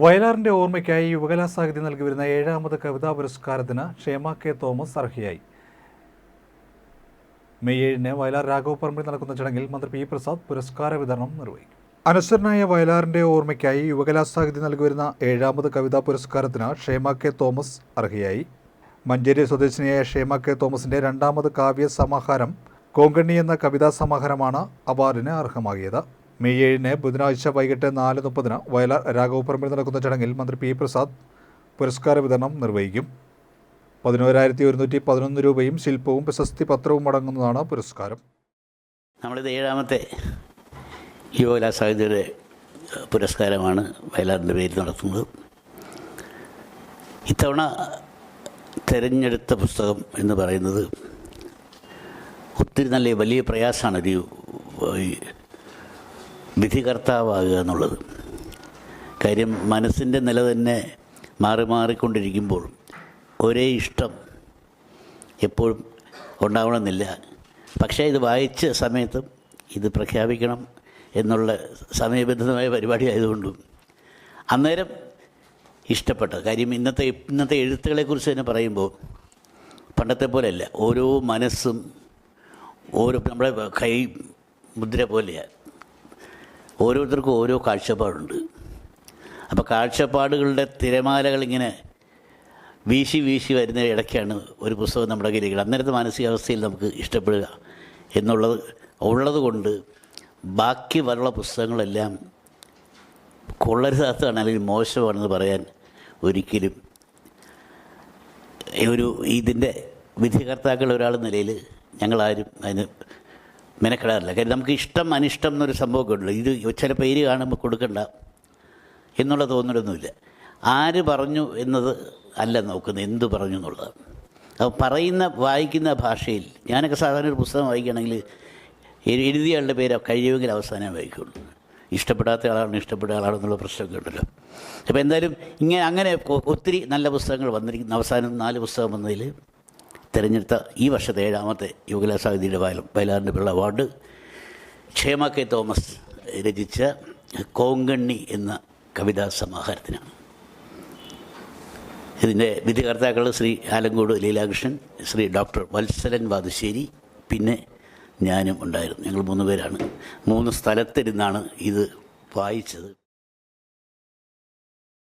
വയലാറിന്റെ ഓർമ്മയ്ക്കായി യുവകലാ സാഹിതി നൽകി വരുന്ന ഏഴാമത് കവിതാ പുരസ്കാരത്തിന് ക്ഷേമ കെ തോമസ് അർഹയായി. മെയ് ഏഴിന് വയലാർ രാഘവ പറമ്പിൽ നടക്കുന്ന ചടങ്ങിൽ മന്ത്രി പി പ്രസാദ് പുരസ്കാര വിതരണം നിർവഹിക്കും. അനശ്വരനായ വയലാറിന്റെ ഓർമ്മയ്ക്കായി യുവകലാ സാഹിതി നൽകി വരുന്ന ഏഴാമത് കവിതാ പുരസ്കാരത്തിന് ക്ഷേമ കെ തോമസ് അർഹയായി. മഞ്ചേരി സ്വദേശിനിയായ ക്ഷേമ കെ തോമസിന്റെ രണ്ടാമത് കാവ്യ സമാഹാരം കോങ്കണ്ണി എന്ന കവിതാ സമാഹാരമാണ് അവാർഡിന് അർഹമാകിയത്. മെയ് ഏഴിന് ബുധനാഴ്ച വൈകിട്ട് നാല് മുപ്പതിന് വയലാർ രാഘവപ്പറമ്പിൽ നടക്കുന്ന ചടങ്ങിൽ മന്ത്രി പി പ്രസാദ് പുരസ്കാര വിതരണം നിർവഹിക്കും. പതിനോരായിരത്തി ഒരുന്നൂറ്റി പതിനൊന്ന് രൂപയും ശില്പവും പ്രശസ്തി പത്രവും അടങ്ങുന്നതാണ് പുരസ്കാരം. നമ്മളിത് ഏഴാമത്തെ യുവകലാ സാഹിത്യയുടെ പുരസ്കാരമാണ് വയലാറിന്റെ പേരിൽ നടത്തുന്നത്. ഇത്തവണ തിരഞ്ഞെടുത്ത പുസ്തകം എന്ന് പറയുന്നത് ഒത്തിരി നല്ല വലിയ പ്രയാസമാണ്. ഒരു വിധികർത്താവാകുക എന്നുള്ളത്. കാര്യം മനസ്സിന്റെ നില തന്നെ മാറി മാറിക്കൊണ്ടിരിക്കുമ്പോൾ ഒരേ ഇഷ്ടം എപ്പോഴും ഉണ്ടാവണമെന്നില്ല. പക്ഷേ ഇത് വായിച്ച സമയത്തും ഇത് പ്രഖ്യാപിക്കണം എന്നുള്ള സമയബന്ധിതമായ പരിപാടി ആയതുകൊണ്ടും അന്നേരം ഇഷ്ടപ്പെട്ട. കാര്യം ഇന്നത്തെ ഇന്നത്തെ എഴുത്തുകളെക്കുറിച്ച് തന്നെ പറയുമ്പോൾ പണ്ടത്തെ പോലെയല്ല. ഓരോ മനസ്സും ഓരോ നമ്മുടെ കൈ മുദ്ര പോലെയാണ് ഓരോരുത്തർക്കും ഓരോ കാഴ്ചപ്പാടുണ്ട്. അപ്പോൾ കാഴ്ചപ്പാടുകളുടെ തിരമാലകൾ ഇങ്ങനെ വീശി വീശി വരുന്ന ഇടയ്ക്കാണ് ഒരു പുസ്തകം നമ്മുടെ കയ്യിൽ അന്നേരത്തെ മാനസികാവസ്ഥയിൽ നമുക്ക് ഇഷ്ടപ്പെടുക എന്നുള്ളത് ഉള്ളത് കൊണ്ട് ബാക്കി വരള്ള പുസ്തകങ്ങളെല്ലാം കൊള്ളരുതാത്തതാണ് അല്ലെങ്കിൽ മോശമാണെന്ന് പറയാൻ ഒരിക്കലും ഒരു ഇതിന്റെ വിധികർത്താക്കൾ ഒരാൾ നിലയിൽ ഞങ്ങളാരും അതിന് മെനക്കെടാറില്ല. കാര്യം നമുക്ക് ഇഷ്ടം അനിഷ്ടം എന്നൊരു സംഭവമൊക്കെ ഉണ്ടല്ലോ. ഇത് ചില പേര് കാണുമ്പോൾ കൊടുക്കണ്ട എന്നുള്ള തോന്നലൊന്നുമില്ല. ആര് പറഞ്ഞു എന്നത് അല്ല നോക്കുന്നത് എന്ത് പറഞ്ഞു എന്നുള്ളത് അപ്പോൾ പറയുന്ന വായിക്കുന്ന ഭാഷയിൽ ഞാനൊക്കെ സാധാരണ ഒരു പുസ്തകം വായിക്കുകയാണെങ്കിൽ എഴുതിയാളുടെ പേര് കഴിയുമെങ്കിൽ അവസാനം വായിക്കുള്ളൂ. ഇഷ്ടപ്പെടാത്ത ആളാണ് ഇഷ്ടപ്പെട്ട ആളാണെന്നുള്ള പ്രശ്നമൊക്കെ ഉണ്ടല്ലോ. അപ്പോൾ എന്തായാലും ഇങ്ങനെ അങ്ങനെ ഒത്തിരി നല്ല പുസ്തകങ്ങൾ വന്നിരിക്കുന്നു. അവസാനം നാല് പുസ്തകം വന്നതിൽ തിരഞ്ഞെടുത്ത ഈ വർഷത്തെ ഏഴാമത്തെ യുവകലാ സാഹിതിയുടെ വയൽ വയലാറിന്റെ പിള്ള അവാർഡ് ക്ഷേമ കെ തോമസ് രചിച്ച കോങ്കണ്ണി എന്ന കവിതാ സമാഹാരത്തിനാണ്. ഇതിന്റെ വിധികർത്താക്കൾ ശ്രീ ആലങ്കോട് ലീലാകൃഷ്ണൻ ശ്രീ ഡോക്ടർ വത്സലൻ വാതുശ്ശേരി പിന്നെ ഞാനും ഉണ്ടായിരുന്നു. ഞങ്ങൾ മൂന്ന് പേരാണ്. മൂന്ന് സ്ഥലത്തിരുന്നാണ് ഇത് വായിച്ചത്.